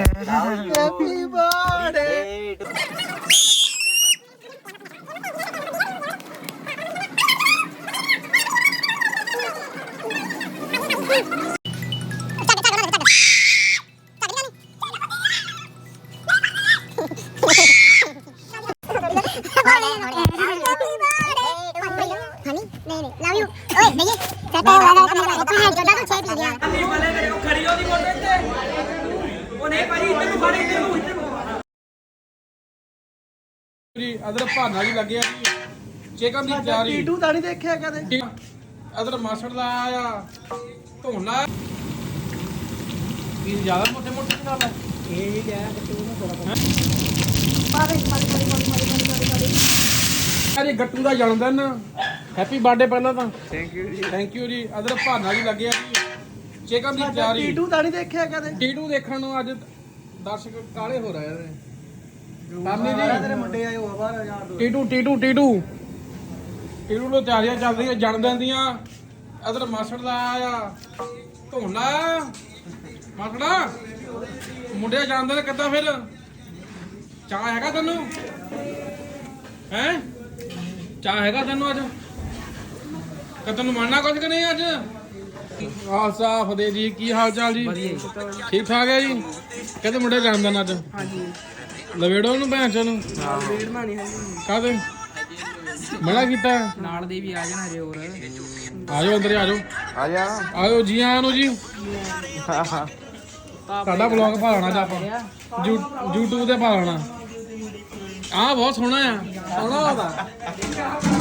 Happy birthday ਜੀ ਅਦਰ ਭਾਨਾ ਜੀ ਲੱਗਿਆ ਜੀ। ਚਿਕਨ ਦੀ ਤਿਆਰੀ। ਟੀਟੂ ਤਾਂ ਨਹੀਂ ਦੇਖਿਆ ਕਦੇ। ਅਦਰ ਮਸੜ ਦਾ ਆਇਆ। ਧੋਣਾ। ਕੀ ਜ਼ਿਆਦਾ ਮੋਟੇ ਮੋਟੇ ਨਾਲ ਹੈ ਇਹ ਕਿਹਾ ਕਿ ਤੂੰ ਨਾ ਥੋੜਾ ਅਰੇ ਗੱਟੂ ਦਾ ਜਨਮ ਦਿਨ। ਹੈਪੀ ਬਰਥਡੇ ਪਹਿਲਾਂ ਤਾਂ। ਥੈਂਕ ਯੂ ਜੀ। ਥੈਂਕ ਯੂ ਜੀ। ਅਦਰ ਭਾਨਾ ਜੀ ਲੱਗਿਆ ਜੀ। ਚਿਕਨ ਦੀ ਤਿਆਰੀ। ਟੀਟੂ ਤਾਂ ਨਹੀਂ ਦੇਖਿਆ ਕਦੇ। ਟੀਟੂ ਦੇਖਣ ਨੂੰ ਅੱਜ ਦਰਸ਼ਕ ਕਾਲੇ ਹੋ ਰਹੇ ਨੇ। ਤਾਨੀ ਤੇਰੇ ਜੀ ਮੁੰਡੇ ਆਏ ਉਹ ਬਾਹਰ ਯਾਰ ਦੋ। ਟੀਟੂ ਟੀਟੂ ਟੀਟੂ। ਟੀਟੂ ਨੂੰ ਤਿਆਰੀਆਂ ਚੱਲ ਰਹੀਆਂ ਜਨਮ ਦਿਨ ਦੀਆਂ। ਅਦਰ ਮਸੜ ਦਾ ਆਇਆ। ਧੋਣਾ। ਮਸੜਾ ਮੁੰਡੇ ਦਾ ਜਨਮ ਦਿਨ ਕਿੱਦਾਂ ਫਿਰ? ਚਾਹ ਹੈਗਾ ਤੈਨੂੰ? ਹੈ? ਚਾਹ ਹੈਗਾ ਤੈਨੂੰ ਅੱਜ? ਕਿ ਤੈਨੂੰ ਮੰਨਣਾ ਕੁਝ ਕਿ ਨਹੀਂ ਅੱਜ? ਆਹ ਸਾਫ਼ ਦੇ ਜੀ ਕੀ ਹਾਲ ਚਾਲ ਜੀ? ਠੀਕ ਠਾਕ ਹੈ ਜੀ? ਕਹਿੰਦੇ ਮੁੰਡੇ ਦਾ ਜਨਮ ਦਿਨ ਅੱਜ? ਹਾਂਜੀ। ਲਵੇੜੋ ਨੂੰ ਭੈਣ ਚੋਂ ਨੂੰ। ਵੇੜਨਾ ਨਹੀਂ ਹੈ ਕਾਹਦੇ? ਮਨਾ ਕੀਤਾ? ਨਾਲ ਦੇ ਵੀ ਆ ਜਾਣ ਹਜੇ ਹੋਰ। ਆਜੋ ਅੰਦਰ ਆਜੋ। ਆ ਜਾ। ਆਜੋ ਜੀ ਆਇਆਂ ਨੂੰ ਜੀ। ਤੁਹਾਡਾ ਬਲੌਗ ਭਾਲਣਾ ਜਾ ਆਪਾਂ। YouTube ਤੇ ਭਾਲਣਾ ਆਹ ਬਹੁਤ ਸੋਹਣਾ ਆ। ਸੋਹਣਾ ਉਹਦਾ।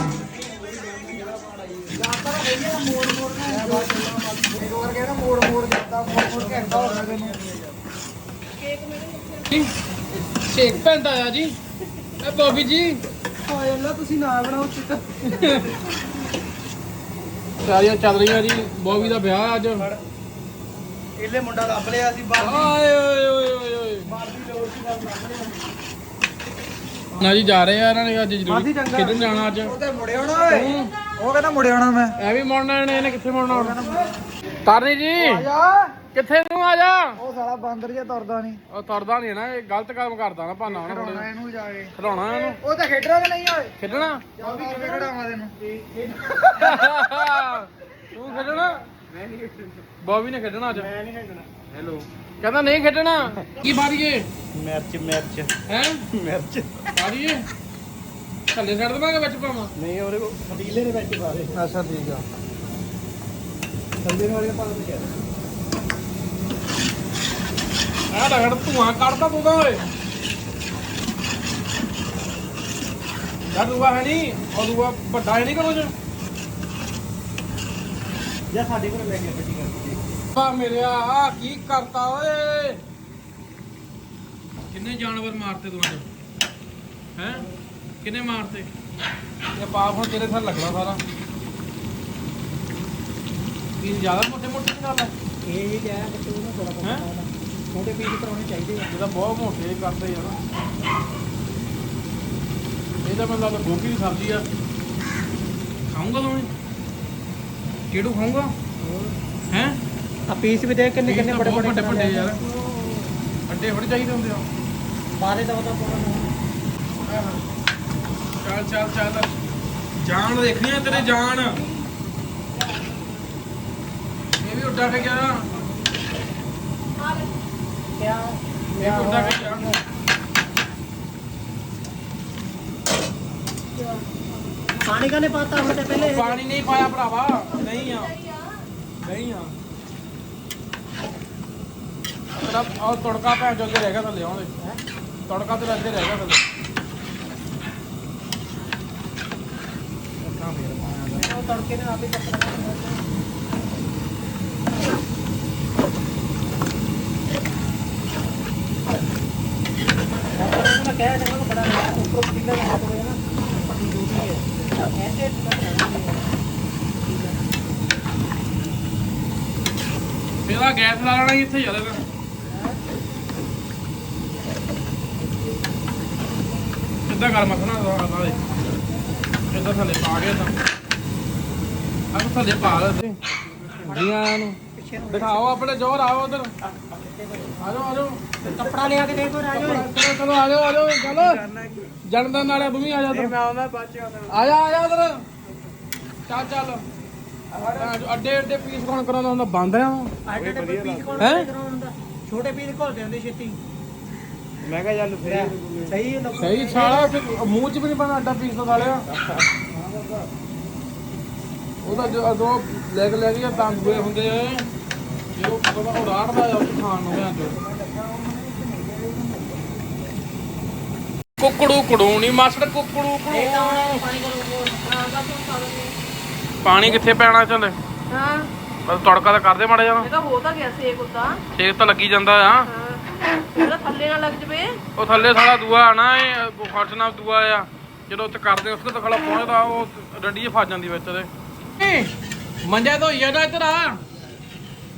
ਸ਼ੇਕ ਪੈਂਦਾ ਆ ਜੀ। ਇਹ ਬੋਬੀ ਜੀ। ਹਾਏ ਅੱਲਾ ਤੁਸੀਂ ਨਾ ਬਣਾਓ ਚਿਕਨ ਸਾਰੀਆਂ ਚੱਲ ਰਹੀਆਂ ਜੀ ਬੋਬੀ ਦਾ ਵਿਆਹ ਅੱਜ। ਇਹਲੇ ਮੁੰਡਾ ਲੱਭ ਲਿਆ ਸੀ ਬਾਹਰ ਆਏ ਓਏ ਓਏ ਓਏ ਓਏ ਨਾ ਜੀ ਜਾ ਰਹੇ ਆ ਇਹਨਾਂ ਨੇ ਅੱਜ ਜ਼ਰੂਰ। ਕਿੱਧਰ ਜਾਣਾ ਅੱਜ? ਉਹ ਤੇ ਮੁੜੇ ਆਉਣਾ ਓਏ। ਉਹ ਕਹਿੰਦਾ ਮੁੜੇ ਆਉਣਾ ਮੈਂ। ਐ ਵੀ ਮੁੜਨਾ ਇਹਨੇ ਇਹਨੇ ਕਿੱਥੇ ਮੁੜਨਾ ਹੁਣ? ਤਰਨੀ ਜੀ ਜਾ ਕਿੱਥੇ ਨੂੰ ਆ ਜਾ ਉਹ ਸਾਲਾ ਬਾਂਦਰ ਜਿਹਾ ਤੁਰਦਾ ਨਹੀਂ ਉਹ ਤੁਰਦਾ ਨਹੀਂ ਨਾ ਇਹ ਗਲਤ ਕੰਮ ਕਰਦਾ ਨਾ ਭਾਨਾ ਉਹਨੇ ਖੜਾਉਣਾ ਥੋੜੇ ਇਹਨੂੰ ਜਾ ਕੇ। ਖਿਡਾਉਣਾ ਇਹਨੂੰ। ਉਹ ਤਾਂ ਖੇਡ ਰਿਹਾ ਕਿ ਨਹੀਂ ਓਏ? ਖੇਡਣਾ? ਜਾ ਵੀ ਕਿਵੇਂ ਖੜਾਵਾਂ ਤੈਨੂੰ? ਤੂੰ ਖੇਡਣਾ? ਮੈਂ ਨਹੀਂ ਖੇਡਣਾ ਬੋਬੀ ਨੇ ਖੇਡਣਾ ਅੱਜ? ਮੈਂ ਨਹੀਂ ਖੇਡਣਾ। ਹੈਲੋ। ਕਹਿੰਦਾ ਨਹੀਂ ਖੇਡਣਾ। ਕੀ ਮਾਰੀਏ ਮਿਰਚ ਮਿਰਚ। ਹੈ? ਮਿਰਚ। ਮਾਰੀਏ ਥੱਲੇ ਛੱਡ ਦਵਾਂਗੇ ਵਿੱਚ ਪਾਵਾਂ ਨਹੀਂ ਉਹਦੇ ਪਤੀਲੇ ਦੇ ਵਿੱਚ ਪਾ ਦੇ। ਅੱਛਾ ਠੀਕ ਆ। ਥੱਲੇ ਵਾਲੇ ਪਾ ਦੇ ਆ ਰਗੜ ਧੂਆਂ ਕੱਢਦਾ ਤੂੰ ਤਾਂ ਓਏ ਯਾਰ ਦੂਆ ਹੈ ਨਹੀਂ ਉਹ ਦੂਆ ਵੱਡਾ ਹੈ ਨਹੀਂ ਕਰੋ ਜੋ ਜਾਂ ਸਾਡੇ ਕੋਲ ਲੈ ਕੇ ਪੱਟੀ ਕਰਕੇ ਆ ਮੇਰੇ ਆ ਕੀ ਕਰਤਾ ਓਏ? ਕਿੰਨੇ ਜਾਨਵਰ ਮਾਰਤੇ ਤੂੰ ਅੱਜ? ਹੈ? ਕਿੰਨੇ ਮਾਰਤੇ? ਇਹ ਪਾਪ ਹੁਣ ਤੇਰੇ ਥੱਲੇ ਲੱਗਣਾ ਸਾਰਾ। ਕੀ ਜ਼ਿਆਦਾ ਮੋਟੇ ਮੋਟੇ ਨਾਲ ਹੈ। ਇਹ ਕਿਹਾ ਕਿ ਤੂੰ ਨਾ ਥੋੜਾ ਹੈਂ? ਛੋਟੇ ਪੀਸ ਕਰਾਉਣੇ ਚਾਹੀਦੇ ਆ। ਇਹਦਾ ਬਹੁਤ ਮੋਟੇ ਕਰਦੇ ਆ ਨਾ। ਇਹਦਾ ਮੈਨੂੰ ਲੱਗਦਾ ਗੋਭੀ ਦੀ ਸਬਜ਼ੀ ਆ। ਖਾਊਂਗਾ ਤੂੰ ਕਿਹੜੂ ਖਾਊਂਗਾ? ਹੈ? ਆ ਪੀਸ ਵੀ ਦੇਖ ਕਿੰਨੇ ਕਿੰਨੇ ਬੜੇ ਬੜੇ ਵੱਡੇ ਵੱਡੇ ਯਾਰ। ਵੱਡੇ ਥੋੜੇ ਚਾਹੀਦੇ ਹੁੰਦੇ ਆ। ਬਾਰੇ ਦਾ ਉਹਦਾ ਪੂਰਾ ਚੱਲ ਚੱਲ ਚੱਲ। ਜਾਨ ਦੇਖਣੀ ਆ ਤੇਰੇ ਜਾਨ ਇਹ ਵੀ ਉੱਡਾ ਕੇ ਗਿਆ ਕਿਆ ਇਹ ਵੀ ਉੱਡਾ ਕੇ ਗਿਆ ਪਾਣੀ ਕਾਨੇ ਪਾਤਾ ਹੁਣ ਤੇ ਪਹਿਲੇ? ਪਾਣੀ ਨਹੀਂ ਪਾਇਆ ਭਰਾਵਾ। ਨਹੀਂ ਆ। ਨਹੀਂ ਆ। ਤੇਰਾ ਉਹ ਤੜਕਾ ਭੈਣ ਅੱਗੇ ਰਹਿ ਗਿਆ ਥੱਲੇ ਆਉਂਦੇ ਤੜਕਾ ਤੇ ਅੱਗੇ ਰਹਿ ਗਿਆ ਥੱਲੇ ਉਹ ਤੜਕੇ ਨੇ ਆਪੇ ਪੱਕਣਾ ਮੈਂ ਕਹਿ ਰਿਹਾ ਕਿ ਬੜਾ ਉੱਪਰ ਪਤੀਲਾ ਲਗਾ ਦੋ ਨਾ। ਪੱਟੀ ਜੂਦੀ ਹੈ। ਐਸੇ ਇਹਦਾ ਗੈਸ ਲਾ ਲੈਣਾ ਸੀ ਇੱਥੇ ਯਾਰ ਇਹਦਾ ਇੱਦਾਂ ਕਰ ਮਸਣਾ ਦਾ। ਦੇ ਥੱਲੇ ਪਾ ਕੇ ਤਾਂ। ਥੱਲੇ ਪਾ ਲੈ ਜੀ ਆਇਆਂ ਨੂੰ। ਪਿੱਛੇ ਨੂੰ ਦਿਖਾਓ ਆਪਣੇ ਜੋਰ ਆਓ ਉਧਰ। ਆ ਜਾਓ ਆ ਜਾਓ ਕੱਪੜਾ ਲਿਆ ਕੇ ਦੇਖੋ ਰਾਜੋ ਚਲੋ ਚਲੋ ਆ ਜਾਓ ਆ ਜਾਓ ਚਲੋ। ਜਨਮਦਿਨ ਨਾਲੇ ਤੂੰ ਵੀ ਆ ਜਾ ਉਧਰ। ਮੈਂ ਆਉਂਦਾ ਬਾਅਦ ਚ ਆਉਂਦਾ। ਆ ਜਾ ਆ ਜਾ ਉਧਰ। ਚੱਲ ਚੱਲ। ਆ, ਅੱਡੇ ਅੱਡੇ ਪੀਸ ਕੌਣ ਕਰਾਉਂਦਾ ਹੁੰਦਾ? ਬੰਦ ਆ ਆਟੇ ਤੇ ਪੀਸ ਕੋਲ ਹੈਂ? ਕਰਾਉਂਦਾ। ਛੋਟੇ ਪੀਸ ਘੋਲਦੇ ਹੁੰਦੇ ਛੇਤੀ। ਮੈਂ ਕਿਹਾ ਚੱਲ ਫਿਰ ਸਹੀ ਸਹੀ ਸਾਲਾ ਮੂੰਹ ਚ ਵੀ ਨਹੀਂ ਪਾਣਾ ਅੱਡਾ ਪੀਸ ਤੋਂ ਸਾਲਿਆ ਉਹਦਾ ਜੋ ਦੋ ਲੈ ਕੇ ਲੈ ਕੇ ਤਾਂ ਦੂਏ ਹੁੰਦੇ ਆ। ਜੇ ਉਹ ਪਤਾ ਉਹ ਰਾੜਦਾ ਆ ਉਹ ਖਾਣ ਨੂੰ ਚੋ। ਕੁੱਕੜੂ ਕੜੂ ਨਹੀਂ ਮਾਸੜ ਕੁੱਕੜੂ ਕੜੂ ਪਾਣੀ ਕਿੱਥੇ ਪੈਣਾ ਚੱਲ ਹਾਂ। ਬਸ ਤੜਕਾ ਤਾਂ ਕਰਦੇ ਮਾੜਾ ਜਾਣਾ ਇਹ ਤਾਂ ਹੋ ਤਾਂ ਗਿਆ ਸੇਕ ਉਦਾਂ। ਸੇਕ ਤਾਂ ਲੱਗੀ ਜਾਂਦਾ ਆ। ਹਾਂ। ਇਹਦਾ ਥੱਲੇ ਨਾ ਲੱਗ ਜਵੇ। ਉਹ ਥੱਲੇ ਸਾਲਾ ਦੂਆ ਆਣਾ ਇਹ ਖਰਚ ਨਾਲ ਦੂਆ ਆ। ਜਦੋਂ ਉੱਤੇ ਕਰਦੇ ਉਸ ਤੇ ਖਲਾ ਪਹੁੰਚਦਾ ਉਹ ਡੰਡੀ 'ਚ ਫਸ ਜਾਂਦੀ ਵਿੱਚ ਉਹਦੇ ਮੰਜਾ ਤੋਂ ਯਾਦਾ ਇੱਧਰ ਆ।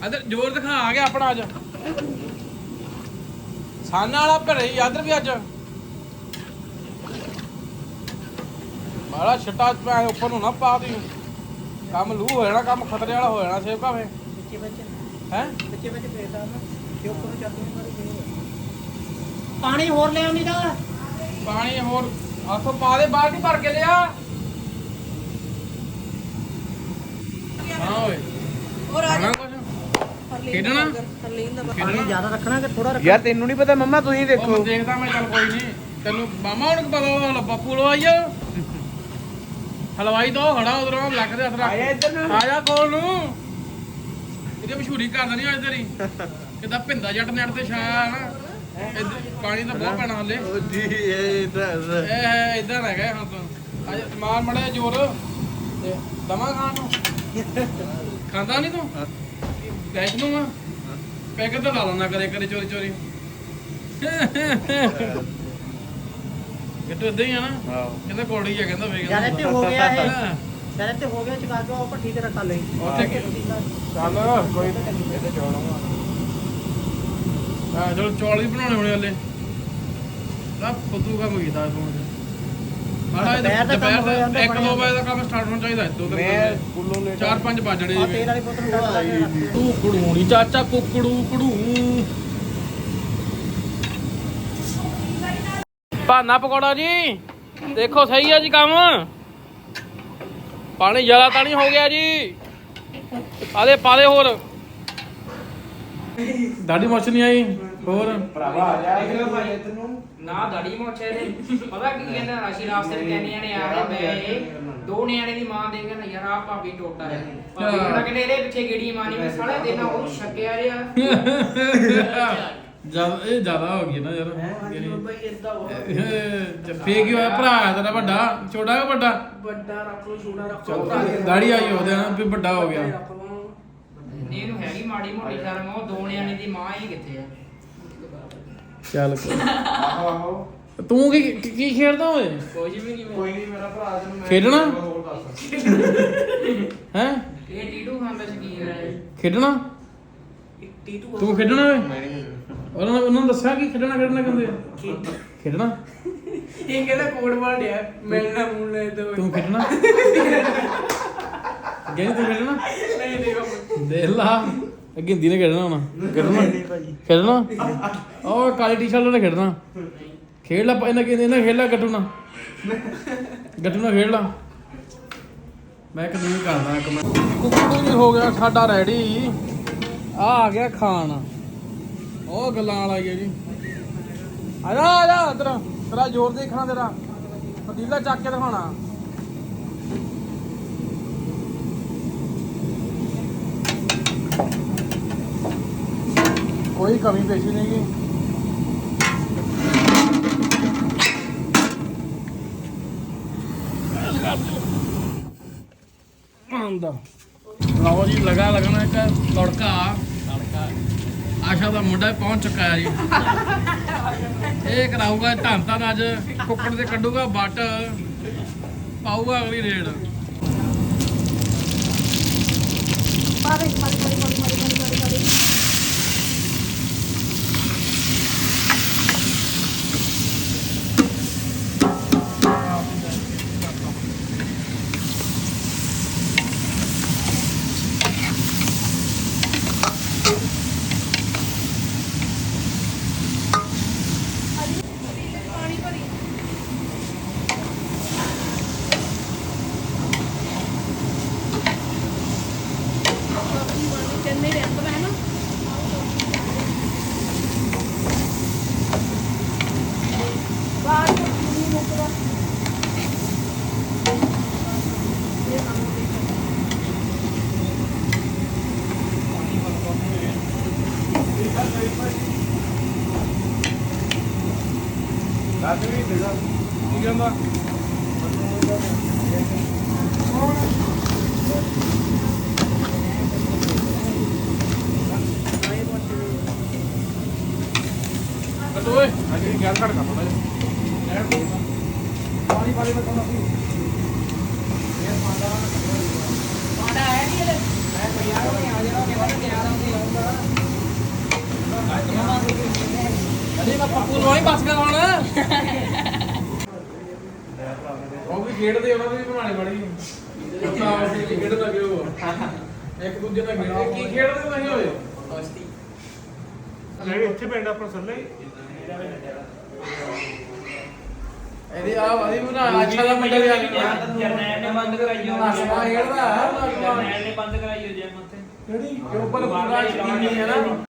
ਇੱਧਰ ਜ਼ੋਰ ਦਿਖਾ ਆ ਗਿਆ ਆਪਣਾ ਅੱਜ। ਸਾਨਾ ਵਾਲਾ ਭਰੇ ਇੱਧਰ ਵੀ ਅੱਜ। ਮਾੜਾ ਛਟਾ ਪੈ ਉੱਪਰ ਨੂੰ ਨਾ ਪਾ ਦੀ। ਕੰਮ ਲੂ ਹੋ ਜਾਣਾ ਕੰਮ ਖਤਰੇ ਵਾਲਾ ਹੋ ਜਾਣਾ ਸੇਬ ਭਾਵੇਂ। ਬੱਚੇ ਬੱਚੇ ਹੈ? ਬੱਚੇ ਬੱਚੇ ਫੇਰਦਾ ਨਾ ਕਿ ਉੱਪਰ ਨੂੰ ਚੱਲਦੇ ਨੇ ਮਾਰੀ ਫੇਰ ਪਾਣੀ ਹੋਰ ਲੈ ਆਉਂਦੀ ਤਾਂ। ਪਾਣੀ ਹੋਰ ਆਥੋਂ ਪਾ ਦੇ ਬਾਲਟੀ ਭਰ ਕੇ ਲਿਆ ਹਾਂ ਓਏ ਹੋਰ ਖਾਣਾ ਕੁਛ ਖੇਡਣਾ? ਹਰਲੀਨ ਦਾ ਖੇਡਣਾ ਜ਼ਿਆਦਾ ਰੱਖਣਾ ਕਿ ਥੋੜਾ ਯਾਰ ਤੈਨੂੰ ਨਹੀਂ ਪਤਾ ਮੰਮਾ ਤੁਸੀਂ ਦੇਖੋ ਮੈਂ ਦੇਖਦਾ ਮੈਂ ਚੱਲ ਕੋਈ ਨਹੀਂ ਤੈਨੂੰ ਮਾਮਾ ਹੁਣ ਪਤਾ ਉਹ ਬੱਪੂ ਲਵਾਈ ਆ। ਹਲਵਾਈ ਤੋਂ ਖੜਾ ਉਧਰੋਂ ਲੱਕ ਦੇ ਹੱਥ ਰੱਖ। ਆਇਆ ਇੱਧਰ ਨੂੰ। ਆਇਆ ਕੋਲ ਨੂੰ। ਇਹਦੀ ਮਸ਼ਹੂਰੀ ਕਰ ਦੇਣੀ ਅੱਜ ਤੇਰੀ। ਕਿਦਾਂ ਭਿੰਦਾ ਜੱਟ ਨੈਟ ਤੇ ਛਾਇਆ ਨਾ। ਇੱਧਰ ਪਾਣੀ ਤਾਂ ਬਹੁਤ ਪੈਣਾ ਹਲੇ। ਉਹ ਜੀ ਇਹ ਤਾਂ ਇਹ ਇਦਾਂ ਹੈਗਾ ਹੁਣ ਤਾਂ ਅੱਜ ਮਾਰ ਮੜਿਆ ਜ਼ੋਰ। ਤੇ ਦਮਾ ਖਾਣ ਨੂੰ। ਖਾਂਦਾ ਨਹੀਂ ਤੂੰ? ਗੈਸ ਨੂੰ ਆ ਪੈਕ ਤਾਂ ਲਾ ਲੈਣਾ ਕਰੇ ਕਰੇ ਚੋਰੀ ਚੋਰੀ। ਕਿਤੇ ਇਦਾਂ ਹੀ ਆ ਨਾ। ਹਾਂ ਕਹਿੰਦਾ ਕੋੜੀ ਆ ਕਹਿੰਦਾ ਵੇ ਯਾਰ ਇੱਥੇ ਹੋ ਗਿਆ ਇਹ। ਸ਼ਰਤ ਤੇ ਹੋ ਗਿਆ ਚਕਾ ਕੇ ਉਹ ਭੱਠੀ ਤੇ ਰੱਖਾ ਲਈ। ਉੱਥੇ ਕੀ- ਚੱਲ ਕੋਈ ਇਹਦੇ ਚੌਲ ਹਾਂ ਚਲੋ ਚੌਲ ਵੀ ਬਣਾਉਣੇ ਹੋਣੇ ਹਲੇ। ਆ ਫੁੱਦੂ ਕੰਮ ਕੀਤਾ ਤੂੰ। ਆੜਾ ਦੁਪਹਿਰ ਦਾ ਕੰਮ ਹੋ ਜਾਂਦਾ ਇੱਕ ਦੋ ਬਣਿਆ। ਵਜੇ ਦਾ ਕੰਮ ਸਟਾਰਟ ਹੋਣਾ ਚਾਹੀਦਾ ਦੋ ਤਿੰਨ ਮੈਂ ਵਜੇ। ਸਕੂਲੋਂ ਲੈ ਚਾਰ ਪੰਜ ਵੱਜਣੇ ਆ ਜਿਵੇਂ ਤੇਲ ਵਾਲੀ ਬੋਤਲ ਨੂੰ ਲਾ ਕੇ ਤੂੰ ਕੜੂਣੀ ਚਾਚਾ ਕੁਕੜੂ ਕੜੂ। ਭਾਨਾ ਪਕੌੜਾ ਜੀ ਦੇਖੋ ਸਹੀ ਹੈ ਜੀ ਕੰਮ। ਪਾਣੀ ਜ਼ਿਆਦਾ ਤਾਂ ਨਹੀਂ ਹੋ ਗਿਆ ਜੀ। ਆਲੇ ਪਾਲੇ ਹੋਰ। ਦਾੜੀ ਮੁੱਛ ਨਹੀਂ ਆਈ? ਹੋਰ? ਭਰਾਵਾ ਆ ਜਾ। ਇੱਧਰ ਤੈਨੂੰ ਨਾ ਦੜੀ ਮੋਛੇ ਦੇ ਪਤਾ ਕੀ ਕਹਿੰਦਾ ਰਾਸ਼ੀ ਰਾਸਤੇ ਤੇ ਕਹਿੰਦੇ ਨੇ ਆ ਰਹੇ ਮੈਂ ਇਹ ਦੋ ਨਿਆਣੇ ਦੀ ਮਾਂ ਦੇ ਕਹਿੰਦਾ ਯਾਰ ਆ ਭਾਬੀ ਟੋਟਾ ਹੈ। ਭਾਬੀ ਕਹਿੰਦਾ ਕਿ ਇਹਦੇ ਪਿੱਛੇ ਗੇੜੀ ਮਾਨੀ ਮੈਂ ਸਾਲੇ ਦੇਣਾ ਉਹ ਛੱਕਿਆ ਜਿਆ ਜ਼ਿਆਦਾ ਇਹ ਜ਼ਿਆਦਾ ਹੋ ਗਈ ਨਾ ਯਾਰ। ਬਈ ਇਦਾਂ ਹੋ ਫੇਕ ਹੀ ਹੋਇਆ? ਭਰਾ ਹੈ ਤੇਰਾ ਵੱਡਾ? ਛੋਟਾ ਕਿ ਵੱਡਾ? ਵੱਡਾ ਰੱਖ ਲੋ ਛੋਟਾ ਰੱਖ ਦਾੜੀ ਆਈ ਉਹਦੇ ਨਾਲ ਵੀ ਵੱਡਾ ਹੋ ਗਿਆ। ਇਹਨੂੰ ਹੈਗੀ ਮਾੜੀ ਮੋਟੀ ਸ਼ਰਮ ਉਹ ਦੋ ਨਿਆਣੇ ਦੀ ਮਾਂ ਹੀ ਕਿੱਥੇ ਆ? ਚੱਲ ਆਹੋ ਆਹੋ। ਤੂੰ ਕੀ ਕੀ- ਕੀ ਖੇਡਦਾ ਓਏ? ਕੁਝ ਵੀ ਨਹੀਂ ਕੋਈ ਨਹੀਂ ਮੇਰਾ ਭਰਾ ਤੈਨੂੰ ਮੈਂ ਖੇਡਣਾ? ਹੋਰ ਦੱਸ। ਹੈ? ਇਹ ਟੀਟੂ ਖਾਨ ਦਾ ਸ਼ਕੀਨ ਹੈ ਖੇਡਣਾ? ਟੀਟੂ ਤੂੰ ਖੇਡਣਾ ਓਏ? ਮੈਂ ਨਹੀਂ ਉਹਨਾਂ ਨੇ ਉਹਨਾਂ ਨੂੰ ਦੱਸਿਆ ਕਿ ਖੇਡਣਾ ਖੇਡਣਾ ਕਹਿੰਦੇ ਆ? ਖੇਡਣਾ? ਇਹ ਕਹਿੰਦਾ ਕੋਡ ਵਰਡ ਹੈ ਮਿਲਣਾ ਮੁਲਣਾ ਇਦਾਂ ਤੂੰ ਖੇਡਣਾ? ਗੇਮ ਤੂੰ ਖੇਡਣਾ? ਨਹੀਂ ਨਹੀਂ ਦੇਖ ਲਾ। ਅੱਗੇ ਹਿੰਦੀ ਨੇ ਖੇਡਣਾ ਹੁਣ। ਖੇਡਣਾ? ਖੇਡਣਾ? ਉਹ ਕਾਲੀ ਟੀ-ਸ਼ਰਟ ਨੇ ਖੇਡਣਾ। ਖੇਡ ਲਾ ਇਹਨਾਂ ਕਹਿੰਦੇ ਇਹਨਾਂ ਖੇਡ ਲਾ ਗੱਟੂ ਨਾ ਗੱਟੂ ਨਾ ਖੇਡ ਲਾ। ਮੈਂ ਇੱਕ ਨਹੀਂ ਕਰਦਾ ਇੱਕ ਮੈਂ ਕੁੱਕੜੂ ਵੀ ਹੋ ਗਿਆ ਸਾਡਾ ਰੈਡੀ ਆ ਆ ਗਿਆ ਖਾਣ। ਉਹ ਗੱਲਾਂ ਵਾਲਾ ਹੀ ਹੈ ਜੀ। ਆ ਜਾ ਆ ਜਾ ਤੇਰਾ ਤੇਰਾ ਜ਼ੋਰ ਦੇਖਣਾ ਤੇਰਾ। ਪਤੀਲਾ ਚੱਕ ਕੇ ਦਿਖਾਉਣਾ। ਕੋਈ ਕਮੀ ਪੇਸ਼ੀ ਨਹੀਂ ਗੀ। ਆਂਦਾ ਲਓ ਜੀ ਲਗਾ ਲੱਗਣਾ ਇੱਕ ਤੜਕਾ। ਤੜਕਾ ਆਸ਼ਾ ਦਾ ਮੁੰਡਾ ਪਹੁੰਚ ਚੁੱਕਾ ਹੈ ਜੀ। ਇਹ ਕਰਾਊਗਾ ਧੰਨ ਧੰਨ ਅੱਜ ਕੁੱਕੜ ਤੇ ਕੱਢੂਗਾ ਬੱਟ ਪਾਊਗਾ ਅਗਲੀ ਰੇਡ ਵੀ ਦੇਗਾ ਕੀ ਕਹਿੰਦਾ ਬਟੂ ਓਏ ਘੜ ਕਰ ਥੋੜਾ ਜਿਹਾ ਪਾਣੀ ਪਾਣੀ ਬਤਾਉਣਾ ਸੀ ਮਾੜਾ ਹੈ ਨਹੀਂ ਇਹਦੇ। ਮੈਂ ਪਿਆ ਉਹ ਆ ਜਾਣਾ ਕਿ ਬਾਅਦ ਤਿਆਰ ਹੋ ਕੇ ਆਉਂਦਾ ਅਰੇ ਮੈਂ ਪੱਪੂ ਨੂੰ ਹੀ ਬਸ ਕਰ ਹੁਣ ਉਹ ਵੀ ਖੇਡਦੇ ਉਹਨਾਂ ਦੀ ਬਣਾਣੀ ਬੜੀ। ਅੱਛਾ ਉਹ ਵੀ ਖੇਡ ਲੱਗੇ ਹੋ ਇੱਕ ਦੂਜੇ ਨਾਲ ਖੇਡਦੇ। ਕੀ ਖੇਡਦੇ ਨਹੀਂ ਹੋਏ ਦੋਸਤੀ ਨਹੀਂ ਇੱਥੇ ਪਿੰਡ ਆਪਣਾ ਸੱਲੇ ਇਹਦੀ ਆ ਵਾਦੀ ਬਣਾ ਅੱਛਾ ਦਾ ਮੁੰਡਾ ਗਿਆ। ਜਰਨੈਲ ਨੇ ਬੰਦ ਕਰਾਈਓ ਨਾਸਾ ਖੇਡਦਾ ਜਰਨੈਲ ਨੇ ਬੰਦ ਕਰਾਈਓ ਜਿਮ ਉੱਥੇ। ਕਿਹੜੀ? ਉੱਪਰ ਪੂਰਾ ਟੀਵੀ ਹੈ ਨਾ।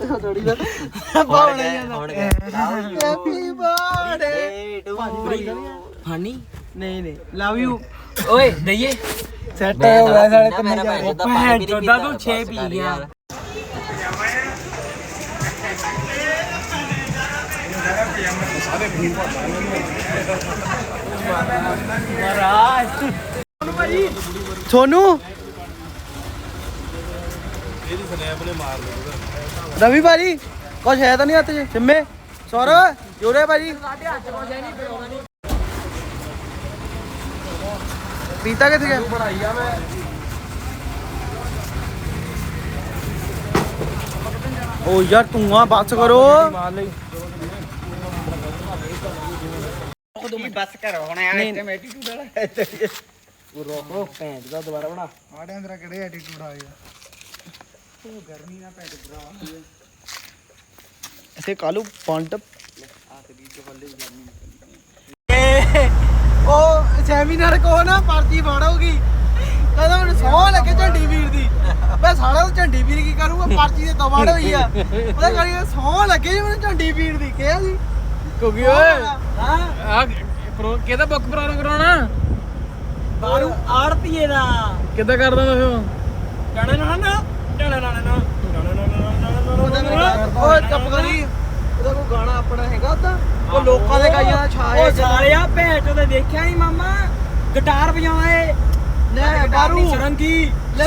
ਥੋੜੀ ਦਾ ਪਾਉਣਾ ਹੈਪੀ ਬਰਥਡੇ ਫਾਨੀ ਨਹੀਂ ਨਹੀਂ। ਲਵ ਯੂ ਓਏ ਦਈਏ? ਸੈਟ ਹੋ ਗਿਆ ਸਾਡੇ ਤਿੰਨ ਜਾਣੇ ਭੈਣ ਚੋਦਾ ਤੂੰ 6 ਪੀ ਗਿਆ ਸੋਨੂ? ਰਵੀ ਭਾਜੀ ਕੁਛ ਹੈ ਤਾਂ ਨਹੀਂ ਹੱਥ 'ਚ? ਸਿੰਮੇ ਸੌਰਵ ਜੋਰੇ ਭਾਜੀ। ਪੀਤਾ ਕਿੱਥੇ ਗਿਆ? ਬਣਾਈ ਆ ਮੈਂ ਓ ਯਾਰ ਤੂੰ ਆ ਬੱਸ ਕਰੋ। ਮਾਰ ਲਈ ਬਸ ਕਰੋ ਹੁਣ ਯਾਰ ਨਹੀਂ। ਇੱਥੇ ਮੈਟੀ ਟੂ ਵਾਲਾ। ਉਹ ਰੋਕੋ ਭੈਣ ਦਾ ਦੁਬਾਰਾ ਬਣਾ। ਆੜੇ ਅੰਦਰ ਕਿਹੜੇ ਐਟੀਟਿਊਡ ਆ ਗਿਆ ਇਸੇ ਕਾਲੂ ਪੰਟ। ਉਹ ਸੈਮੀਨਾਰ ਕੋ ਨਾ ਪਰਚੀ ਫਾੜੋਗੀ। ਕਹਿੰਦਾ ਮੈਨੂੰ ਸੌ ਲੱਗੇ ਝੰਡੀ ਵੀਰ ਦੀ। ਮੈਂ ਸਾਲਾ ਉਹ ਝੰਡੀ ਵੀਰ ਕੀ ਕਰੂੰਗਾ ਪਰਚੀ ਤੇ ਦਵਾੜ ਹੋਈ ਆ। ਉਹਦਾ ਕਰੀ ਸੌ ਲੱਗੇ ਜੀ ਮੈਨੂੰ ਝੰਡੀ ਵੀਰ ਦੀ ਕਿਹਾ ਸੀ। ਕਿਉਂਕਿ ਓਏ ਹਾਂ? ਆ ਪ੍ਰੋ ਕਿਹਦਾ ਬੁੱਕ ਪ੍ਰੋਗਰਾਮ ਕਰਾਉਣਾ? ਬਾਰੂ ਆੜਤੀਏ ਦਾ। ਕਿੱਦਾਂ ਕਰਦਾ ਮੈਂ ਫਿਰ ਜਾਣਾ ਨਾ ਨਾ ਉਹ ਚੁੱਪ ਕਰੀ। ਉਹਦਾ ਕੋਈ ਗਾਣਾ ਆਪਣਾ ਹੈਗਾ ਉਹਦਾ ਉਹ ਲੋਕਾਂ ਦੇ ਗਾਈਆਂ ਦਾ ਛਾਇਆ ਉਹ ਸਾਲਿਆ ਦੇਖਿਆ ਨਹੀਂ ਮਾਮਾ? ਗਿਟਾਰ ਵਜਾਉਂਦਾ ਏ। ਲੈ ਬਾਰੂ ਸਰੰਗੀ ਲੈ।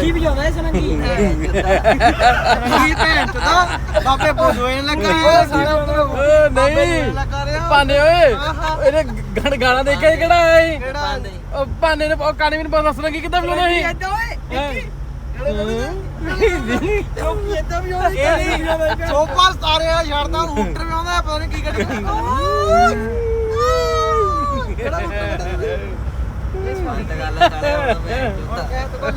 ਕੀ ਵਜਾਉਂਦਾ ਏ ਸਰੰਗੀ ਕੀ ਭੈਣ ਚੋਦਾ ਬਾਬੇ ਬੋਝੋਏ ਲੱਗਾ ਉਹ ਸਾਰਾ ਓ ਨਹੀਂ। ਲੱਗਾ ਰਿਹਾ। ਪਾਂਡੇ ਓਏ ਆਹਾ। ਇਹਨੇ ਗਣ ਗਾਣਾ ਦੇਖਿਆ ਸੀ ਕਿਹੜਾ ਆਇਆ ਸੀ? ਕਿਹੜਾ? ਉਹ ਪਾਂਡੇ ਨੇ ਉਹ ਕਾਣੇ ਮੈਨੂੰ ਪਤਾ ਦੱਸਣਾ ਕੀ ਕਿੱਦਾਂ ਬੁਲਾਉਣਾ ਸੀ? ਏਦਾਂ ਓਏ ਹੈਂ? ਚੌਕੀ ਏਦਾਂ ਵੀ ਆਉਂਦੀ ਇਹ ਨਹੀਂ ਸੋਪਾ ਸਤਾਰੇ ਵਾਲਾ ਛੱਡਦਾ ਹੂਟਰ ਵੀ ਆਉਂਦਾ ਪਤਾ ਨਹੀਂ ਕੀ ਕੱਢੀ ਕਿਹੜਾ ਹੂਟਰ ਕੱਢਦਾ ਇਹ ਗੱਲ ਕਰ ਰਿਹਾ ਮੈਂ